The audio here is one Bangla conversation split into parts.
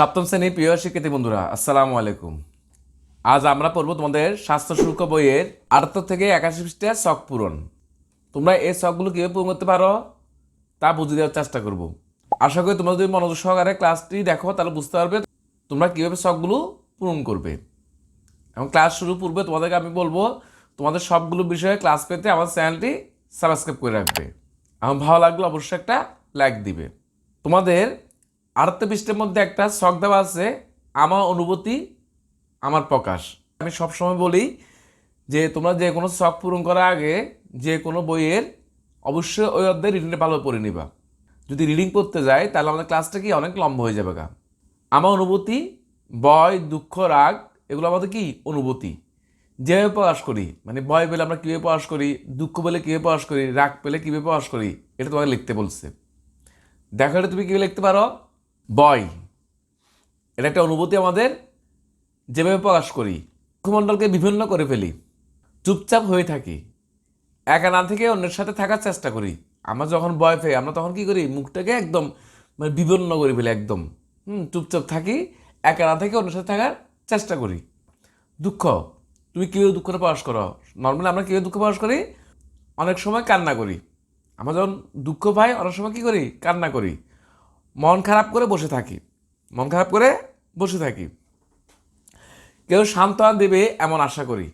সপ্তম শ্রেণির প্রিয় শিক্ষার্থী বন্ধুরা, আসসালামু আলাইকুম। আজ আমরা পড়ব তোমাদের স্বাস্থ্য শুল্ক বইয়ের আটাত্তর থেকে একাশি পৃষ্ঠার শখ পূরণ। তোমরা এই শখগুলো কীভাবে পূরণ করতে পারো, তা বুঝে দেওয়ার চেষ্টা করব। আশা করি তোমরা যদি মনোযোগ সহকারে ক্লাসটি দেখো, তাহলে বুঝতে পারবে তোমরা কীভাবে শখগুলো পূরণ করবে। এবং ক্লাস শুরু পূর্বে তোমাদেরকে আমি বলব, তোমাদের সবগুলো বিষয়ে ক্লাস পেতে আমার চ্যানেলটি সাবস্ক্রাইব করে রাখবে। আমার ভালো লাগলে অবশ্যই একটা লাইক দিবে। তোমাদের আড়াত্তর পৃষ্ঠের মধ্যে একটা শখ দেওয়া আছে, আমার অনুভূতি, আমার প্রকাশ। আমি সবসময় বলি যে তোমরা যে কোনো শখ পূরণ করার আগে যে কোনো বইয়ের অবশ্যই ওই অধ্যায় রিডিংটা ভালো পড়ে নিবা। যদি রিডিং করতে যাই, তাহলে আমাদের ক্লাসটা কি অনেক লম্বা হয়ে যাবে গা। আমার অনুভূতি, ভয়, দুঃখ, রাগ, এগুলো আমাদের কি? অনুভূতি। যেভাবে প্রকাশ করি মানে ভয় পেলে আমরা কীভাবে প্রকাশ করি, দুঃখ পেলে কীভাবে প্রকাশ করি, রাগ পেলে কীভাবে প্রকাশ করি, এটা তোমাকে লিখতে বলছে। দেখো এটা তুমি কীভাবে লিখতে পারো? বয়। এটা একটা অনুভূতি আমাদের যেভাবে প্রকাশ করি। মুখমণ্ডলকে বিভিন্ন করে ফেলি। চুপচাপ হয়ে থাকি। একা না থেকে অন্যের সাথে থাকার চেষ্টা করি। আমরা যখন বয় পেয়ে আমরা তখন কি করি? মুখটাকে একদম মানে বিবন্ন করে ফেলি একদম। হুম, চুপচাপ থাকি, একা না থেকে অন্যের সাথে থাকার চেষ্টা করি। দুঃখ, তুমি কীভাবে দুঃখটা প্রকাশ করো? নর্মালি আমরা কীভাবে দুঃখ প্রকাশ করি? অনেক সময় কান্না করি। আমরা যখন দুঃখ পাই, অনেক সময় কী করি? কান্না করি। মন খারাপ করে বসে থাকি। মন খারাপ করে বসে থাকি। কেউ সান্ত্বনা দেবে এমন আশা করি।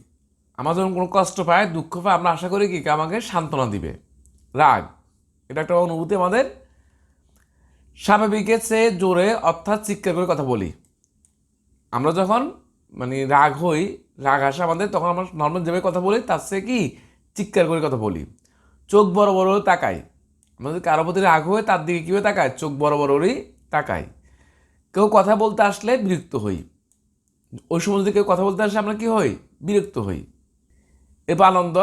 আমার যখন কোনো কষ্ট পায়, দুঃখ পায়, আমরা আশা করি কি আমাকে সান্ত্বনা দিবে। রাগ। এটা একটা অনুভূতি আমাদের স্বাভাবিকের চেয়ে জোরে অর্থাৎ চিৎকার করে কথা বলি। আমরা যখন মানে রাগ হই, রাগ আসে আমাদের, তখন আমরা নর্মাল যেভাবে কথা বলি, তার চেয়ে কি, চিৎকার করে কথা বলি। চোখ বড় বড় তাকাই। আমরা যদি কারও প্রতি রাগ হয়ে, তার দিকে কীভাবে তাকায়? চোখ বড় বড়ই তাকাই কেউ কথা বলতে আসলে বিরক্ত হই। ওই সময় যদি কেউ কথা বলতে আসলে আমরা কী হই? বিরক্ত হই। এরপর আনন্দ।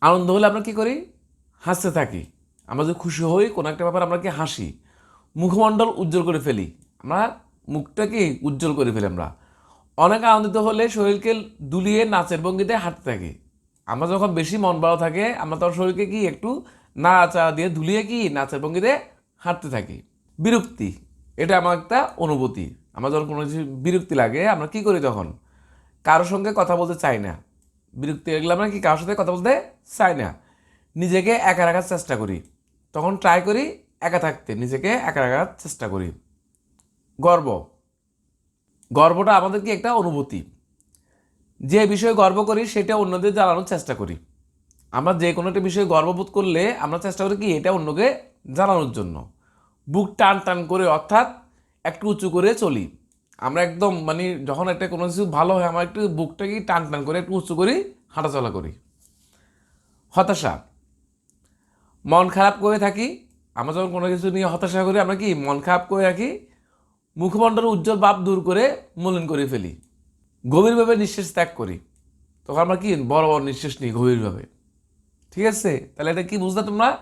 আনন্দ হলে আমরা কী করি? হাসতে থাকি। আমরা যদি খুশি হই, কোনো একটা ব্যাপার আমরা কি হাসি? মুখমণ্ডল উজ্জ্বল করে ফেলি। আমরা মুখটাকে উজ্জ্বল করে ফেলি আমরা। অনেক আনন্দিত হলে শরীরকে দুলিয়ে নাচের ভঙ্গিতে হাঁটতে থাকি। আমরা যখন বেশি মন ভালো থাকে, আমরা তখন শরীরকে কি একটু নাচা দিয়ে ধুলিয়ে কি নাচের ভঙ্গিতে হাঁটতে থাকি। বিরক্তি, এটা আমার একটা অনুভূতি। আমার যখন কোনো কিছু বিরক্তি লাগে, আমরা কি করি তখন? কারোর সঙ্গে কথা বলতে চাই না। বিরক্তি লাগলে আমরা কি কারোর সাথে কথা বলতে চাই না? নিজেকে একা রাখার চেষ্টা করি। তখন ট্রাই করি একা থাকতে, নিজেকে একা রাখার চেষ্টা করি। গর্ব, গর্বটা আমাদের কি একটা অনুভূতি। যে বিষয়ে গর্ব করি, সেটা অন্যদের জানানোর চেষ্টা করি। আমরা যে কোনো একটা বিষয়ে গর্ববোধ করলে আমরা চেষ্টা করি কি, এটা অন্যকে জানানোর জন্য। বুক টান টান করে, অর্থাৎ একটু উঁচু করে চলি। আমরা একদম মানে যখন একটা কোনো কিছু ভালো হয়, আমরা একটু বুকটাকে টান টান করে, একটু উঁচু করি, হাঁটাচলা করি। হতাশা। মন খারাপ করে থাকি, আমরা যখন কোনো কিছু নিয়ে হতাশা করি, আমরা কি মন খারাপ করে রাখি? মুখমণ্ডল উজ্জ্বল ভাব দূর করে মলিন করে ফেলি। গভীরভাবে নিঃশ্বাস ত্যাগ করি। তখন আমরা কি? বড় বড় নিঃশ্বাস নিই গভীরভাবে। ঠিক আছে? তাহলে এটা কি বুঝলে তোমরা?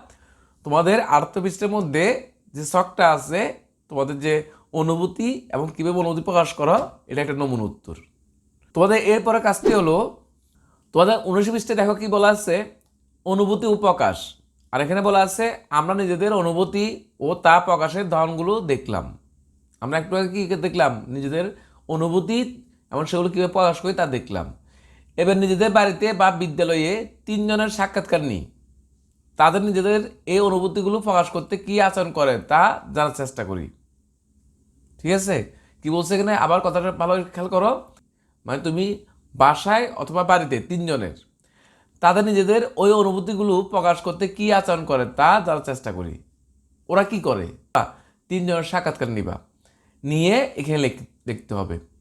তোমাদের আর্থপৃষ্ঠের মধ্যে যে শখটা আছে, তোমাদের যে অনুভূতি এবং কীভাবে অনুভূতি প্রকাশ করো এটা একটা নমুন উত্তর। তোমাদের এরপরে কাজটি হলো, তোমাদের উনিশ পৃষ্ঠে দেখো কি বলা আছে? অনুভূতি ও প্রকাশ। আর এখানে বলা আছে, আমরা নিজেদের অনুভূতি ও তা প্রকাশের ধরনগুলো দেখলাম। আমরা একটু আগে কি দেখলাম? নিজেদের অনুভূতি এবং সেগুলো কীভাবে প্রকাশ করি তা দেখলাম। এবার নিজেদের বাড়িতে বা বিদ্যালয়ে তিনজনের সাক্ষাৎকার নিই। তাদের নিজেদের এই অনুভূতিগুলো প্রকাশ করতে কী আচরণ করে তা জানার চেষ্টা করি। ঠিক আছে? কি বলছে এখানে? আবার কথাটা ভালো খেয়াল করো। মানে তুমি বাসায় অথবা বাড়িতে তিনজনের, তাদের নিজেদের ওই অনুভূতিগুলো প্রকাশ করতে কী আচরণ করে তা জানার চেষ্টা করি। ওরা কি করে? তিনজনের সাক্ষাৎকার নিবা। নিয়ে এখানে লিখ- লিখতে হবে।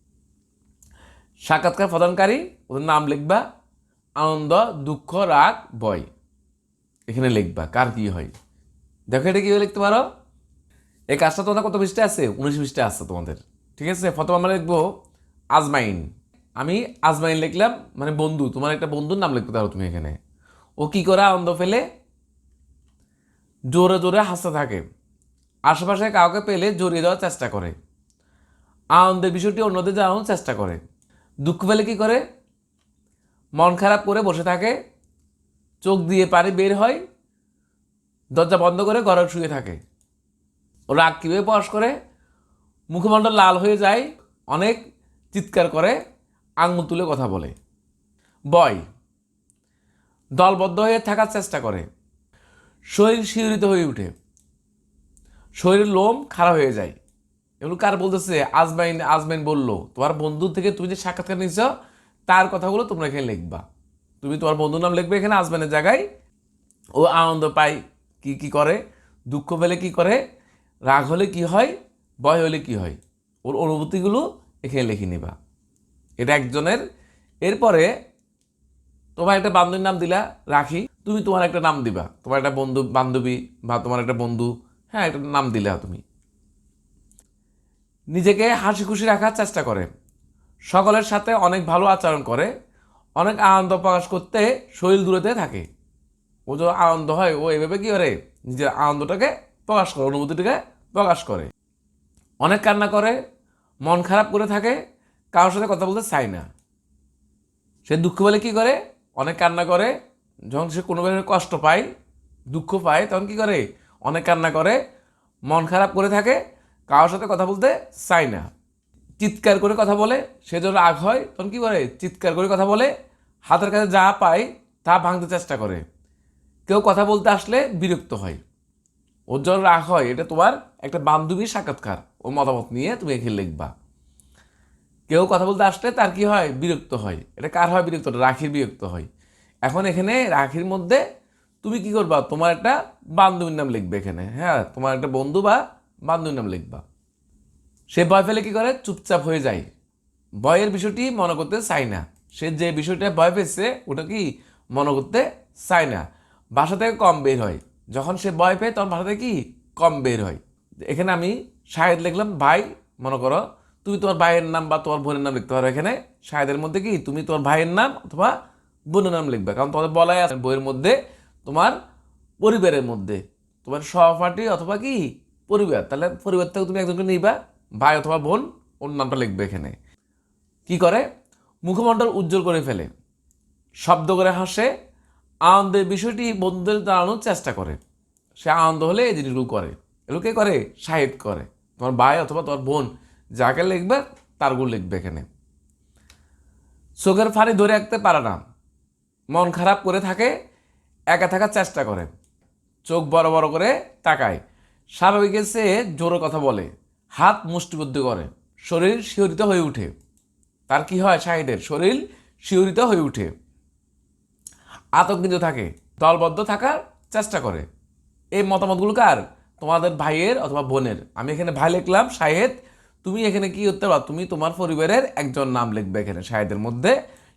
সাক্ষাৎকার প্রদানকারী, ওদের নাম লিখবা, আনন্দ, দুঃখ, রাগ, ভয়। এখানে লিখবা, কার কি হয়? দেখো এটা কীভাবে লিখতে পারো? এই কাজটা তোমাদের কত পৃষ্ঠে আছে? উনিশ পৃষ্ঠে আছে তোমাদের। ঠিক আছে? প্রথম আমরা লিখব আজমাইন। আমি আজমাইন লিখলাম মানে বন্ধু, তোমার একটা বন্ধুর নাম লিখতে পারো তুমি এখানে। ও কি করে আনন্দ ফেলে জোরে জোরে হাসতে থাকে। আশেপাশে কাউকে পেলে জড়িয়ে দেওয়ার চেষ্টা করে। আনন্দের বিষয়টি অন্যদের জানানোর চেষ্টা করে। দুঃখ পেলে কী করে? মন খারাপ করে বসে থাকে, চোখ দিয়ে পানি বের হয়, দরজা বন্ধ করে ঘরে শুয়ে থাকে। রাগ কীভাবে প্রকাশ করে? মুখমণ্ডল লাল হয়ে যায়, অনেক চিৎকার করে, আঙুল তুলে কথা বলে। বয়, দলবদ্ধ হয়ে থাকার চেষ্টা করে। শরীর শিহরিত হয়ে ওঠে। শরীরের লোম খারাপ হয়ে যায়। এগুলো কার বলতেছে? আজমাইন আজমাইন বলল, তোমার বন্ধু থেকে তুমি যে সাক্ষাৎকার নিচ্ছ তার কথাগুলো তোমরা এখানে লিখবা। তুমি তোমার বন্ধুর নাম লিখবে এখানে আজমাইনের জায়গায়। ও আনন্দ পায় কি কি করে? দুঃখ পেলে কি করে? রাগ হলে কি হয়? ভয় হলে কি হয়? ওর অনুভূতিগুলো এখানে লিখে নিবা। এটা একজনের। এরপরে তোমার একটা বান্ধবীর নাম দিলা, রাখি। তুমি তোমার একটা নাম দিবা। তোমার একটা বন্ধু বান্ধবী বা তোমার একটা বন্ধু হ্যাঁ একটা নাম দিলা তুমি। নিজেকে হাসি খুশি রাখার চেষ্টা করে। সকলের সাথে অনেক ভালো আচরণ করে, অনেক আনন্দ প্রকাশ করতে শরীর দূরেতে থাকে। ও যে আনন্দ হয়, ও এভাবে কী করে? নিজের আনন্দটাকে প্রকাশ করে, অনুভূতিটাকে প্রকাশ করে। অনেক কান্না করে, মন খারাপ করে থাকে, কারোর সাথে কথা বলতে চায় না। সে দুঃখ বলে কী করে? অনেক কান্না করে, যখন সে কোনো কষ্ট পায়, দুঃখ পায়, তখন কি করে? অনেক কান্না করে, মন খারাপ করে থাকে কারোর সাথে কথা বলতে চায় না। চিৎকার করে কথা বলে, সে যখন রাগ হয় তখন কি করে? চিৎকার করে কথা বলে, হাতের কাছে যা পায় তা ভাঙতে চেষ্টা করে। কেউ কথা বলতে আসলে বিরক্ত হয়। ওর যখন রাগ হয়, এটা তোমার একটা বান্ধবীর সাক্ষাৎকার। ও মতামত নিয়ে তুমি এখানে লিখবা। কেউ কথা বলতে আসলে তার কি হয়? বিরক্ত হয়। এটা কার হয় বিরক্ত? রাখির বিরক্ত হয়। এখন এখানে রাখির মধ্যে তুমি কি করবা? তোমার একটা বান্ধবীর নাম লিখবে এখানে। হ্যাঁ তোমার একটা বন্ধু বা বান্ধবীর নাম লিখবা। সে ভয় ফেলে কি করে? চুপচাপ হয়ে যায়। ভয়ের বিষয়টি মনে করতে চায় না। সে যে বিষয়টা ভয় পেয়েছে, ওটা কি মনে করতে চায় না। বাসা থেকে কম বের হয়। যখন সে ভয় পেয়ে, তখন বাসা থেকে কি? কম বের হয়। এখানে আমি শাহেদ লিখলাম, ভাই, মনে করো, তুমি তোমার ভাইয়ের নাম বা তোমার বোনের নাম লিখতে পারো এখানে। শাহেদের মধ্যে কি তুমি তোমার ভাইয়ের নাম অথবা বোনের নাম লিখবে? কারণ তোমাদের বলাই আছে, বইয়ের মধ্যে, তোমার পরিবারের মধ্যে, তোমার সহপাঠী অথবা কি পরিবার, তাহলে পরিবার থেকে তুমি একজনকে নিবা, ভাই অথবা বোন, ওর নামটা লিখবে এখানে। কি করে? মুখমণ্ডল উজ্জ্বল করে ফেলে, শব্দ করে হাসে আনন্দের বিষয়টি বন্ধুদের দাঁড়ানোর চেষ্টা করে। সে আনন্দ হলে এই জিনিসগুলো করে। এগুলো কে করে? সাহেব করে। তোমার ভাই অথবা তোমার বোন যাকে লিখবে, তারগুলো লিখবে এখানে। চোখের ফাড়ি ধরে রাখতে পারে না। মন খারাপ করে থাকে, একা থাকার চেষ্টা করে। চোখ বড় বড় করে তাকায়। স্বাভাবিক সে জোরে কথা বলে, হাত মুষ্টিবদ্ধ করে, শরীর শিহরিত হয়ে ওঠে তার কি হয় শাহিদের? শরীর শিহরিত হয়ে ওঠে আতঙ্কিত থাকে, দলবদ্ধ থাকার চেষ্টা করে। এই মতামতগুলো কার? তোমাদের ভাইয়ের অথবা বোনের। আমি এখানে ভাই লিখলাম, শাহেদ, তুমি এখানে কি করতে পারো তুমি তোমার পরিবারের একজন নাম লিখবে এখানে, শাহেদের মধ্যে।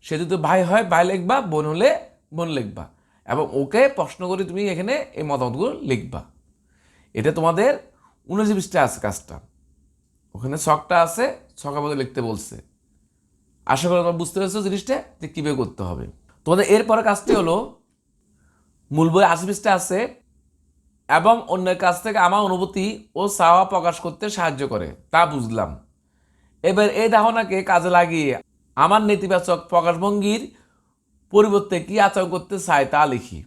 সে যদি ভাই হয়, ভাই লিখবা, বোন হলে বোন লিখবা। এবং ওকে প্রশ্ন করে তুমি এখানে এই মতামতগুলো লিখবা। এটা তোমাদের উনিশ বিশটা আছে কাজটা। ওখানে ছকটা আছে, ছকের মধ্যে লিখতে বলছে। আশা করি তোমরা বুঝতে পেরেছ জিনিসটা যে কীভাবে করতে হবে। তোমাদের এরপরে কাজটি হলো, মূল বই আশি আছে, এবং অন্যের কাছ থেকে আমার অনুভূতি ও চাওয়া প্রকাশ করতে সাহায্য করে। তা বুঝলাম। এবার এই ধারণাকে কাজে লাগিয়ে আমার নেতিবাচক প্রকাশভঙ্গির পরিবর্তে কি আচরণ করতে চাই তা লিখি।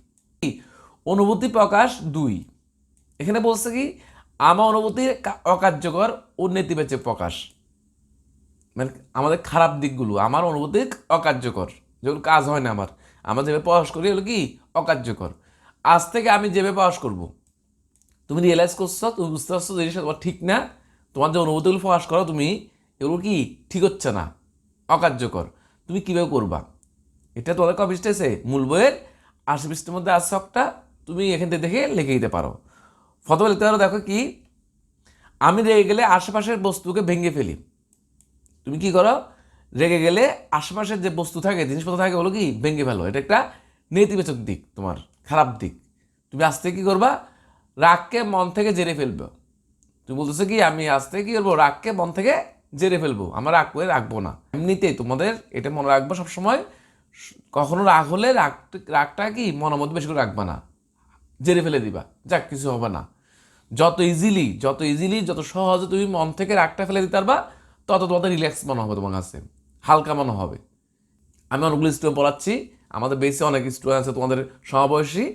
অনুভূতি প্রকাশ দুই। এখানে বলছে কি, আমার অনুভূতির অকার্যকর ও নেতিবাচক প্রকাশ। মানে আমাদের খারাপ দিকগুলো, আমার অনুভূতি অকার্যকর। যেগুলো কাজ হয় না আমার, আমরা যেভাবে প্রকাশ করি এগুলো কি? অকার্যকর। আজ থেকে আমি যেভাবে প্রকাশ করব, তুমি রিয়েলাইজ করছ, তুমি বুঝতে পারছ যে জিনিসটা তোমার ঠিক না, তোমার যে অনুভূতিগুলো প্রকাশ করো, তুমি এগুলো কি? ঠিক হচ্ছে না, অকার্যকর। তুমি কীভাবে করবা? এটা তোমাদের কবে পৃষ্ঠা আছে মূল বইয়ের আশি পৃষ্ঠের মধ্যে আছে একটা তুমি এখান থেকে দেখে লিখে দিতে পারো। প্রথমে লিখতে পারো, দেখো কি? আমি রেগে গেলে আশেপাশের বস্তুকে ভেঙে ফেলি। তুমি কি করো? রেগে গেলে আশেপাশের যে বস্তু থাকে, জিনিসপত্র থাকে, ওগুলো কি? ভেঙে ফেলো। এটা একটা নেতিবাচক দিক তোমার, খারাপ দিক। তুমি আস্তে কি করবা? রাগকে মন থেকে জেরে ফেলবে। তুমি বলতেছো কি, আমি আস্তে কি করব? রাগকে মন থেকে জেরে ফেলব। আমরা রাগ করে রাখব না। এমনিতেই তোমাদের এটা মনে রাখব সবসময়। কখনো রাগ হলে রাগ রাগটা কি? মনের মধ্যে বেশি করে রাখবা না। জেরে ফেলে দিবা। যাক, কিছু হবে না। যত ইজিলি যত ইজিলি যত সহজে তুমি মন থেকে রাগটা ফেলে দিতে পারবা, তত তোমাদের রিল্যাক্স মনে হবে তোমার কাছে। হালকা মনে হবে। আমি অনেকগুলো স্টুডেন্ট পড়াচ্ছি। আমাদের বেশি অনেক স্টুডেন্ট আছে, তোমাদের সমবয়সী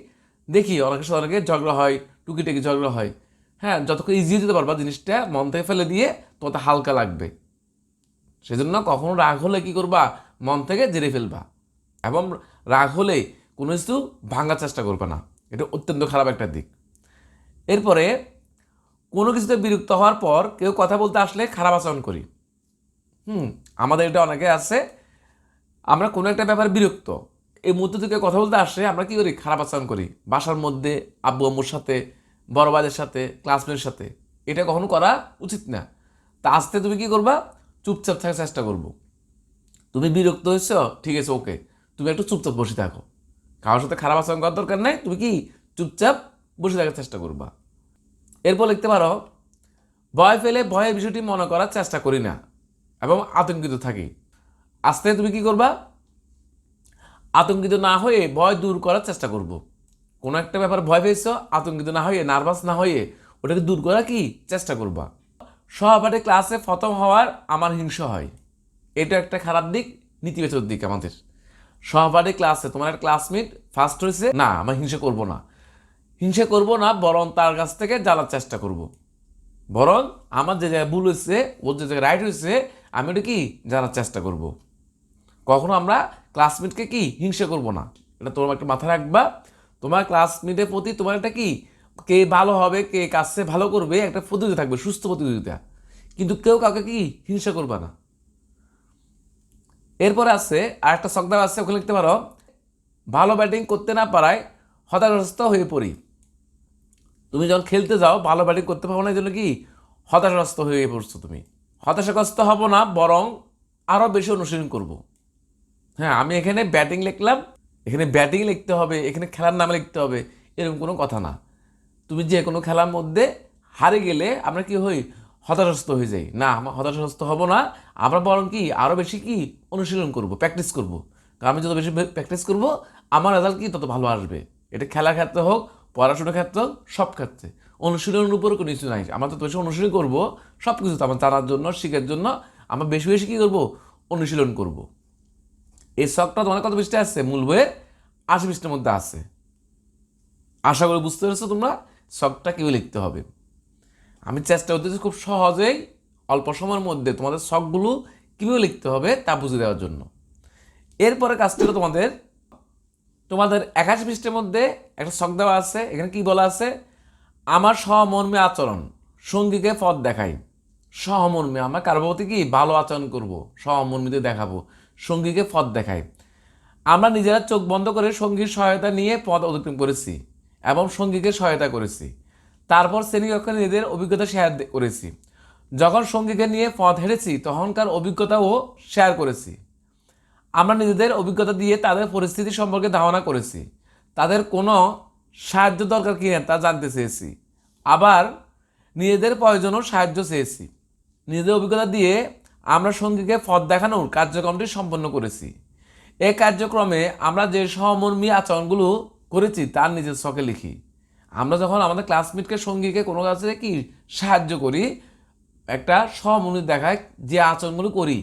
দেখি, অনেকের সাথে অনেকে ঝগড়া হয়, টুকিটাকি ঝগড়া হয়। হ্যাঁ যতক্ষণ ইজি দিতে পারবা জিনিসটা, মন থেকে ফেলে দিয়ে তোমার হালকা লাগবে। সেজন্য কখনো রাগ হলে কি করবা? মন থেকে জেরে ফেলবা। এবং রাগ হলে কোনো কিছু ভাঙার চেষ্টা করবে না। এটা অত্যন্ত খারাপ একটা দিক। এরপরে কোনো কিছুতে বিরক্ত হওয়ার পর কেউ কথা বলতে আসলে খারাপ আচরণ করি। হুম, আমাদের এটা অনেকে আছে, আমরা কোনো একটা ব্যাপারে বিরক্ত। এই মুহূর্তে থেকে কথা বলতে আসলে আমরা কি করি? খারাপ আচরণ করি। বাসার মধ্যে, আব্বু আম্মুর সাথে, বড় ভাইদের সাথে ক্লাসমেটের সাথে। এটা কখনো করা উচিত না। তা আসতে তুমি কি করবা? চুপচাপ থাকার চেষ্টা করব। তুমি বিরক্ত হয়েছ? ঠিক আছে ওকে তুমি একটু চুপচাপ বসে থাকো। কারোর সাথে খারাপ আচরণ করার দরকার নেই, তুমি কি চুপচাপ বসে থাকার চেষ্টা করবা। এরপর লিখতে পারো, ভয় ফেলে ভয়ের বিষয়টি মনে করার চেষ্টা করি না এবং আতঙ্কিত থাকি। আস্তে তুমি কি করবা? আতঙ্কিত না হয়ে ভয় দূর করার চেষ্টা করব। কোনো একটা ব্যাপার ভয় পেয়েছ, আতঙ্কিত না হয়ে, নার্ভাস না হয়ে ওটাকে দূর করা কি চেষ্টা করবা? সহপাঠী ক্লাসে প্রথম হওয়ার আমার হিংসা হয়। এটা একটা খারাপ দিক, নেতিবাচক দিক আমাদের। সহপাঠী ক্লাসে, তোমার একটা ক্লাসমেট ফার্স্ট হয়েছে, না, আমার হিংসা করব না। হিংসা করব না, বরং তার কাছ থেকে জানার চেষ্টা করব। বরং আমার যে জায়গায় ভুল হয়েছে, ওর যে জায়গায় রাইট হয়েছে, আমি ওটা কি জানার চেষ্টা করব? কখনো আমরা ক্লাসমেটকে কি হিংসা করব না? এটা তোমার একটা মাথায় রাখবা। তোমার ক্লাসমেটের প্রতি তোমার একটা কি, কে ভালো হবে, কে কাজে ভালো করবে, একটা প্রতিযোগিতা থাকবে, সুস্থ প্রতিযোগিতা। কিন্তু কেউ কাউকে কি হিংসা করবে না। এরপরে আছে আর একটা শব্দ আছে ওখানে লিখতে পারো। ভালো ব্যাটিং করতে না পারায় হতাশাগ্রস্ত হয়ে পড়ি। তুমি যখন খেলতে যাও, ভালো ব্যাটিং করতে পারো না, এই জন্য কি? হতাশাগ্রস্ত হয়ে পড়ছো তুমি। হতাশাগ্রস্ত হব না, বরং আরও বেশি অনুশীলন করব। হ্যাঁ আমি এখানে ব্যাটিং লিখলাম, এখানে ব্যাটিং লিখতে হবে, এখানে খেলার নামে লিখতে হবে, এরকম কোনো কথা না। তুমি যে কোনো খেলার মধ্যে হারে গেলে আমরা কি হই? হতাশাগ্রস্ত হয়ে যাই। না, আমরা হতাশাগ্রস্ত হব না, আমরা বরং কি আরও বেশি কি, অনুশীলন করব প্র্যাকটিস করব। কারণ আমি যত বেশি প্র্যাকটিস করব, আমার রেজাল্ট কি তত ভালো আসবে। এটা খেলার ক্ষেত্রে হোক, পড়াশোনার ক্ষেত্রে হোক, সব ক্ষেত্রে। অনুশীলনের উপর কোনো কিছু নাই। আমরা তো বেশি অনুশীলন করব সব কিছু আমার জানার জন্য, শেখার জন্য, আমরা বেশি বেশি কী করব, অনুশীলন করব। এই শখটা তোমার কত পৃষ্ঠে আছে? মূল বইয়ের আশি পৃষ্ঠের মধ্যে আছে। আশা করি বুঝতে পেরেছ তোমরা? শখটা কীভাবে লিখতে হবে? আমি চেষ্টা করতেছি খুব সহজেই অল্প সময়ের মধ্যে তোমাদের শখগুলো কীভাবে লিখতে হবে তা বুঝে দেওয়ার জন্য। এরপরে কাজটা হলো তোমাদের তোমাদের একাশি পৃষ্ঠের মধ্যে একটা শখ দেওয়া আছে, এখানে কি বলা আছে? আমার সহমর্মী আচরণ, সঙ্গীকে পথ দেখাই। সহমর্মী, আমরা কারও প্রতি কি ভালো আচরণ করব? সহমর্মীতে দেখাবো, সঙ্গীকে পথ দেখাই। আমরা নিজেরা চোখ বন্ধ করে সঙ্গীর সহায়তা নিয়ে পথ অতিক্রম করেছি এবং সঙ্গীকে সহায়তা করেছি। তারপর শ্রেণীকক্ষে নিজেদের অভিজ্ঞতা শেয়ার করেছি। যখন সঙ্গীকে নিয়ে পথ হেরেছি তখনকার অভিজ্ঞতাও শেয়ার করেছি। আমরা নিজেদের অভিজ্ঞতা দিয়ে তাদের পরিস্থিতি সম্পর্কে ধারণা করেছি। তাদের কোনো সাহায্য দরকার কিনা তা জানতে চেয়েছি। আবার নিজেদের প্রয়োজনও সাহায্য চেয়েছি। নিজেদের অভিজ্ঞতা দিয়ে আমরা সঙ্গীকে পথ দেখানোর কার্যক্রমটি সম্পন্ন করেছি। এই কার্যক্রমে আমরা যে সহমর্মী আচরণগুলো করেছি তার নিজের শখে লিখি। আমরা যখন আমাদের ক্লাসমেটকে সঙ্গীকে কোনো কাছে কি, সাহায্য করি, একটা সহমর্মী দেখায় যে আচরণগুলো করি,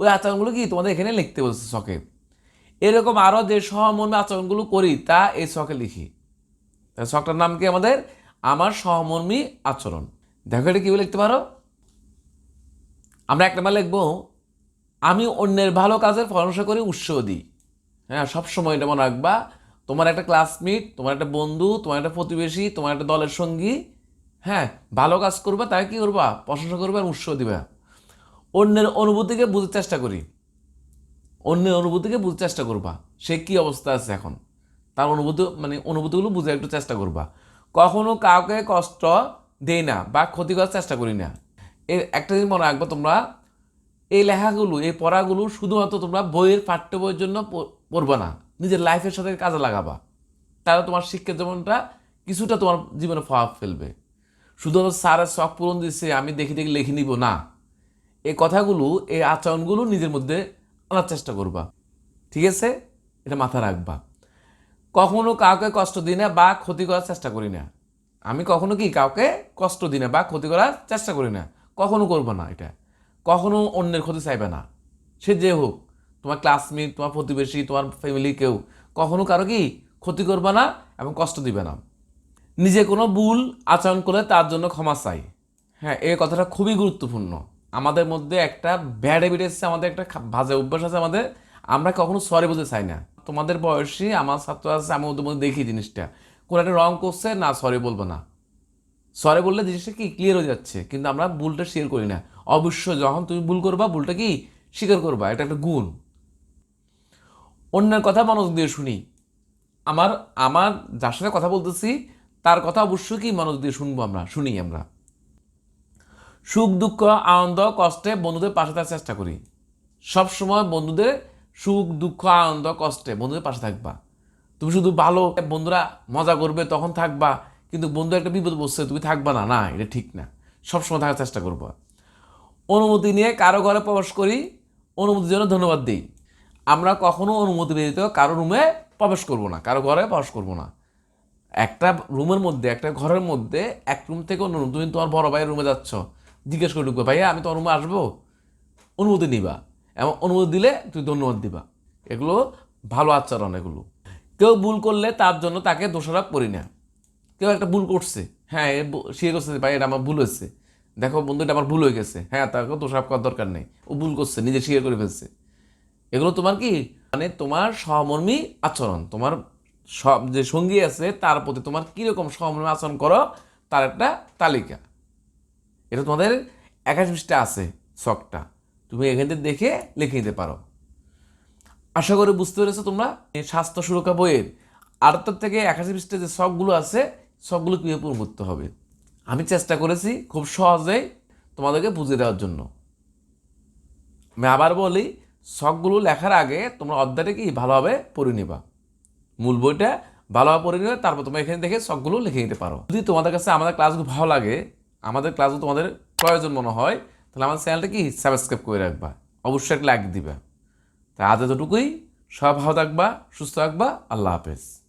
ওই আচরণগুলো কি তোমাদের এখানে লিখতে বলছে শখে। এরকম আরও যে সহমর্মী আচরণগুলো করি, তা এই শখে লিখি। শখটার নাম কি আমাদের? আমার সহমর্মী আচরণ। দেখো এটা কীভাবে লিখতে পারো? আমরা এক নাম্বার লিখব, আমি অন্যের ভালো কাজের প্রশংসা করে, উৎসাহ দিই। হ্যাঁ সবসময় এটা মনে রাখবা তোমার একটা ক্লাসমেট তোমার একটা বন্ধু, তোমার একটা প্রতিবেশী, তোমার একটা দলের সঙ্গী হ্যাঁ ভালো কাজ করবা তাই কি করবা? প্রশংসা করবে আর উৎসাহ দিবা। অন্যের অনুভূতিকে বুঝতে চেষ্টা করি। অন্যের অনুভূতিকে বুঝতে চেষ্টা করবা। সে কি অবস্থা আছে এখন? তার অনুভূতি মানে অনুভূতিগুলো বুঝে একটু চেষ্টা করবা। কখনো কাউকে কষ্ট দেই না বা ক্ষতি করার চেষ্টা করি না। এর একটা জিনিস মনে রাখব তোমরা, এই লেখাগুলো, এই পড়াগুলো শুধুমাত্র তোমরা বইয়ের পাঠ্য বইয়ের জন্য পড়বে না। নিজের লাইফের সাথে কাজে লাগাবা। তাহলে তোমার শিক্ষার জীবনটা কিছুটা তোমার জীবনে প্রভাব ফেলবে। শুধুমাত্র স্যারের শখ পূরণ দিচ্ছে আমি দেখি দেখি লিখে নিব, না। এই কথাগুলো, এই আচরণগুলো নিজের মধ্যে আনার চেষ্টা করবা। ঠিক আছে? এটা মাথা রাখবা। কখনো কাউকে কষ্ট দিই না বা ক্ষতি করার চেষ্টা করি না। আমি কখনো কি কাউকে কষ্ট দিই না বা ক্ষতি করার চেষ্টা করি না? কখনো করব না এটা। কখনো অন্যের ক্ষতি চাইবে না। সে যে হোক তোমার ক্লাসমেট তোমার প্রতিবেশী, তোমার ফ্যামিলি কেউ কখনো কারও কি ক্ষতি করবে না এবং কষ্ট দিবে না। নিজে কোনো ভুল আচরণ করলে তার জন্য ক্ষমা চাই। হ্যাঁ এই কথাটা খুবই গুরুত্বপূর্ণ। আমাদের মধ্যে একটা ব্যাড হ্যাবিট এসছে, আমাদের একটা বাজে অভ্যাস আছে আমাদের। আমরা কখনো সরি বলতে চাই না। তোমাদের বয়সী, আমার ছাত্র আছে, আমি ওদের মধ্যে দেখি জিনিসটা। কোনো একটা রং করছে, না সরি বলব না। সরি বললে জিনিসটা কি ক্লিয়ার হয়ে যাচ্ছে, কিন্তু আমরা ভুলটা শেয়ার করি না। অবশ্যই যখন তুমি ভুল করবা, ভুলটা কি? স্বীকার করবা, এটা একটা গুণ। অন্যের কথা মনোযোগ দিয়ে শুনি। আমার আমার যার সাথে কথা বলতেছি, তার কথা অবশ্যই কি মনোযোগ দিয়ে শুনব আমরা, শুনি আমরা। সুখ, দুঃখ, আনন্দ, কষ্টে বন্ধুদের পাশে থাকার চেষ্টা করি। সব সময় বন্ধুদের সুখ, দুঃখ, আনন্দ, কষ্টে বন্ধুদের পাশে থাকবা। তুমি শুধু ভালো বন্ধুরা মজা করবে, তখন থাকবা, কিন্তু বন্ধু একটা বিপদ বসছে, তুমি থাকবা না। না, এটা ঠিক না। সবসময় থাকার চেষ্টা করবা। অনুমতি নিয়ে কারও ঘরে প্রবেশ করি অনুমতির জন্য ধন্যবাদ দিই। আমরা কখনো অনুমতি ব্যতীত কারও রুমে প্রবেশ করব না, কারও ঘরে প্রবেশ করব না। একটা রুমের মধ্যে, একটা ঘরের মধ্যে এক রুম থেকে অন্য রুম, তুমি তোমার বড় ভাইয়ের রুমে যাচ্ছ। জিজ্ঞেস করে ঢুকবে, ভাইয়া, আমি তোমার রুমে আসব? অনুমতি নিবা। এবং অনুমতি দিলে তুই ধন্যবাদ দিবা। এগুলো ভালো আচরণ এগুলো। কেউ ভুল করলে তার জন্য তাকে দোষারোপ করি না। কেউ একটা ভুল করছে হ্যাঁ সে করছে, ভাই, এটা আমার ভুল হয়েছে। দেখো বন্ধু, এটা আমার ভুল হয়ে গেছে। হ্যাঁ তাকে দোষারোপ করার দরকার নেই। ও ভুল করছে, নিজে স্বীকার করে ফেলছে। এগুলো তোমার কি? মানে তোমার সহমর্মী আচরণ। তোমার সব যে সঙ্গী আছে, তার প্রতি তোমার কীরকম সহমর্মী আচরণ করো, তার একটা তালিকা। এটা তোমাদের একাশ পৃষ্ঠা আছে শখটা তুমি এখান থেকে দেখে লিখে নিতে পারো। আশা করি বুঝতে পেরেছ তোমরা স্বাস্থ্য সুরক্ষা বইয়ের আটাত্তর থেকে একাশি পৃষ্ঠে যে শখগুলো আছে শখগুলো কীভাবে পূরণ করতে হবে? আমি চেষ্টা করেছি খুব সহজেই তোমাদেরকে বুঝিয়ে দেওয়ার জন্য। আমি আবার বলি শখগুলো লেখার আগে তোমরা অধ্যায়টা কি ভালোভাবে পড়ে নিবা। মূল বইটা ভালোভাবে পড়ে নিবে তারপর তোমরা এখানে দেখে শখগুলো লিখে নিতে পারো। যদি তোমাদের কাছে আমাদের ক্লাসগুলো ভালো লাগে, আমাদের ক্লাসগুলো তোমাদের প্রয়োজন মনে হয়, তাহলে আমাদের চ্যানেলটা কি সাবস্ক্রাইব করে রাখবা। অবশ্যই একটা লাইক দিবা। তা আজ এতটুকুই। সব ভালো থাকবা, সুস্থ থাকবা। আল্লাহ হাফেজ।